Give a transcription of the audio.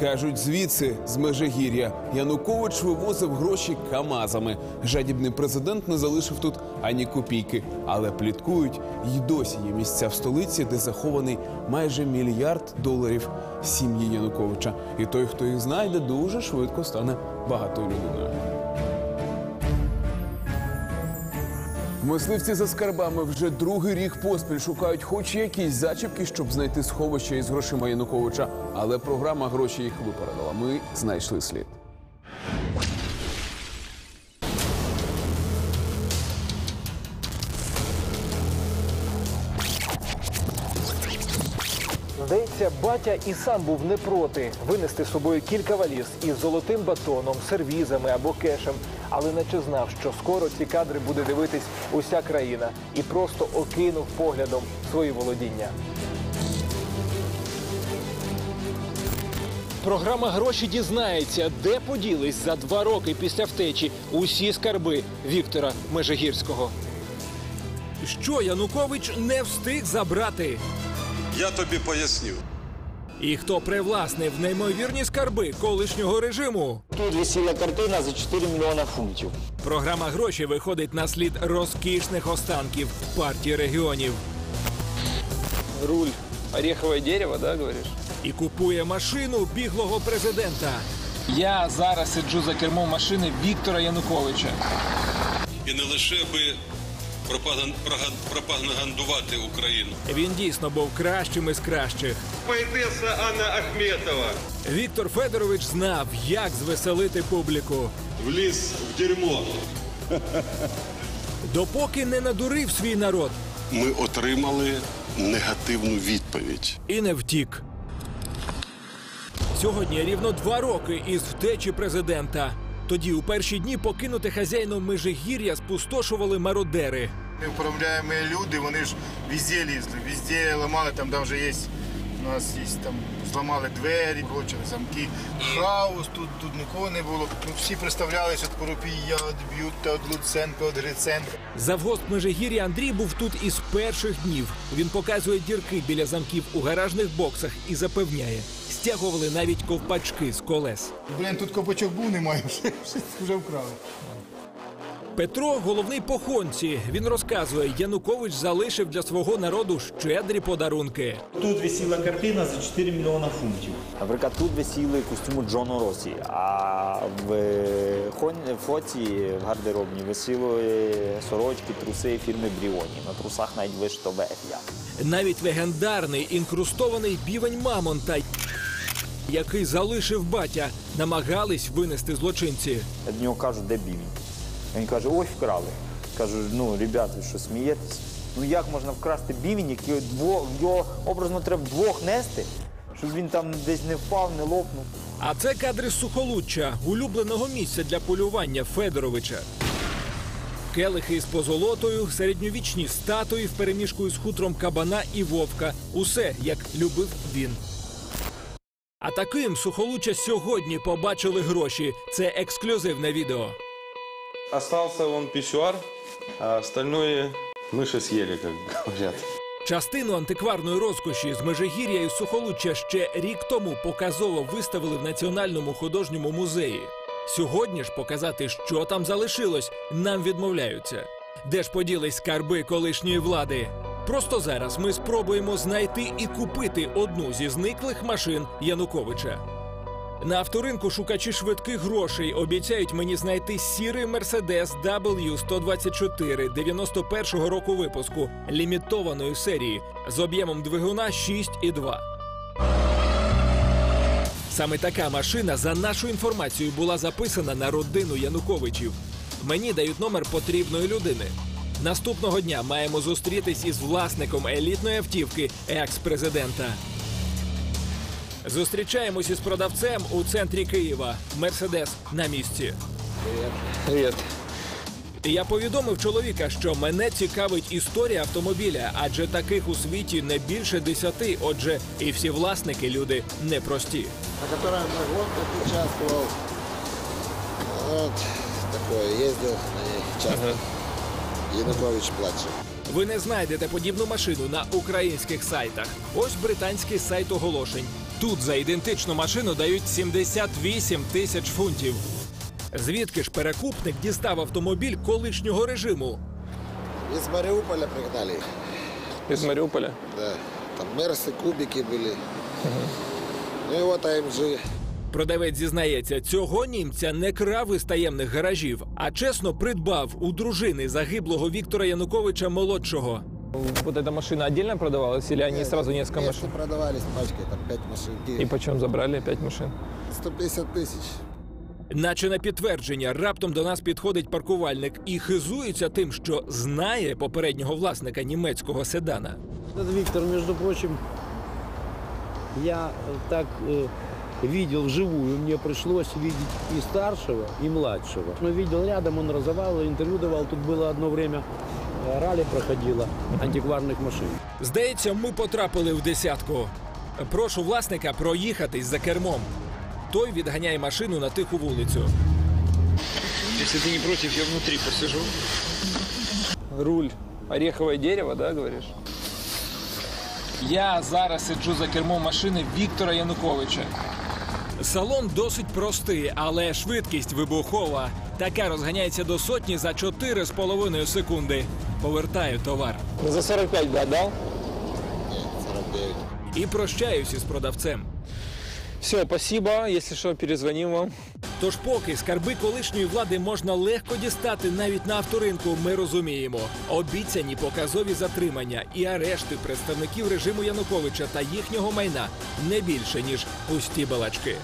Кажуть, звідси з Межигір'я Янукович вивозив гроші камазами. Жадібний президент не залишив тут ані копійки, але пліткують, й досі є місця в столиці, де захований майже мільярд доларів сім'ї Януковича. І той, хто їх знайде, дуже швидко стане багатою людиною. Мисливці за скарбами вже другий рік поспіль шукають хоч якісь зачіпки, щоб знайти сховище із грошима Януковича. Але програма гроші їх випередила. Ми знайшли слід. Здається, батя і сам був не проти винести з собою кілька валіз із золотим батоном, сервізами або кешем, але наче знав, що скоро ці кадри буде дивитись уся країна і просто окинув поглядом свої володіння. Програма гроші дізнається, де поділись за два роки після втечі усі скарби Віктора Межигірського. Що Янукович не встиг забрати? Я тобі поясню. І хто привласнив неймовірні скарби колишнього режиму? Тут висіла картина за 4 мільйона фунтів. Програма гроші виходить на слід розкішних останків партії регіонів Руль. Ореховое дерево, да, говоришь? і купує машину біглого президента. Я зараз сиджу за кермом машини Віктора Януковича. І не лише би пропагандувати Україну. Він дійсно був кращим із кращих. Поэтесса Анна Ахметова Віктор Федорович знав, як звеселити публіку, влез в дерьмо. допоки не надурив свій народ Ми отримали негативну відповідь. і не втік. Сьогодні рівно два роки із втечі президента. Тоді у перші дні покинути хазяїном Межигір'я спустошували мародери. Управляємо люди, вони ж везде лізли, везде ламали, там вже є, у нас є там, зламали двері, брочили замки. Хаос, тут, тут нікого не було. Ну, всі представлялися від Коропія, від Б'юта, від Луценка, від Гриценка. Завгосп Межигір'я Андрій був тут із перших днів. Він показує дірки біля замків у гаражних боксах і запевняє, стягували навіть ковпачки з колес. Блін, тут копачок був, немає, вже, вже вкрали. Петро головний похонці. Він розказує, Янукович залишив для свого народу щедрі подарунки. Тут висіла картина за 4 мільйона фунтів. Наприклад, тут висіли костюми Джона Росі, а в хон- в гардеробні висіли сорочки, труси фірми Бріоні. На трусах навіть вишито ВФЯ. Навіть легендарний інкрустований бівень Мамонта, який залишив батя, намагались винести злочинці. Я до нього кажу, де бівень? Він каже, ось вкрали. Кажу, ну, ребята, що смієтесь? Ну як можна вкрасти бівень, який дво- його образно треба вдвох нести, щоб він там десь не впав, не лопнув. А це кадри Сухолуччя, улюбленого місця для полювання Федоровича. Келихи з позолотою, середньовічні статуї вперемішку з хутром кабана і вовка. Усе як любив він. А таким Сухолуччя сьогодні побачили гроші. Це ексклюзивне відео. Остался вон писсуар, а остальное мыши съели, как говорят. Частину антикварної розкоші з Межигір'я і Сухолуччя ще рік тому показово виставили в Національному художньому музеї. Сьогодні ж показати, що там залишилось, нам відмовляються. Де ж поділись скарби колишньої влади? Просто зараз ми спробуємо знайти і купити одну зі зниклих машин Януковича. На авторинку шукачі швидких грошей обіцяють мені знайти сірий Мерседес W124 91-го року випуску лімітованої серії з об'ємом двигуна 6,2. Саме така машина, за нашу інформацією, була записана на родину Януковичів. Мені дають номер потрібної людини. Наступного дня маємо зустрітись із власником елітної автівки екс-президента. Зустрічаємось із продавцем у центрі Києва. Мерседес на місці. Привет. Я повідомив чоловіка, що мене цікавить історія автомобіля, адже таких у світі не більше десяти. Отже, і всі власники люди непрості. на год участвовал. Вот такое, ездил на ней часто. Янукович младший. Ви не знайдете подібну машину на українських сайтах. Ось британський сайт оголошень. Тут за ідентичну машину дають 78 тисяч фунтів. Звідки ж перекупник дістав автомобіль колишнього режиму? Из Мариуполя пригнали. Из Мариуполя. Да. Там Мерсы, кубики были. Ну и вот АМГ. Продавець зізнається, цього німця не крав із таємних гаражів, а чесно придбав у дружини загиблого Віктора Януковича молодшого. Вот эта машина отдельно продавалась или они сразу несколько Вместе машин? продавались пачкой, там 5 машин. И почем забрали пять машин? 150 тысяч. Наче на підтвердження, раптом до нас підходить паркувальник і хизується тим, що знає попереднього власника німецького седана. Этот Виктор, между прочим, я э, так э, видел вживую. Мне пришлось видеть и старшего, и младшего. Но видел рядом, он разовал, интервью давал. Тут было одно время э, ралли проходило антикварных машин. Здається, ми потрапили в десятку. Прошу власника проїхатись за кермом. Той відганяє машину на тиху вулицю. Если ты не против, я внутри посижу. Руль. Ореховое дерево, да, говоришь? Я зараз сиджу за кермом машини Віктора Януковича. Салон досить простий, але швидкість вибухова. Така розганяється до сотні за 4,5 секунди. Повертаю товар. За 45 бы отдал? Нет, 49. І прощаюсь із продавцем. Все, спасибо. Если что, перезвоним вам. Тож, поки скарби колишньої влади можна легко дістати навіть на авторинку, ми розуміємо. Обіцяні показові затримання і арешти представників режиму Януковича та їхнього майна не більше ніж пусті балачки.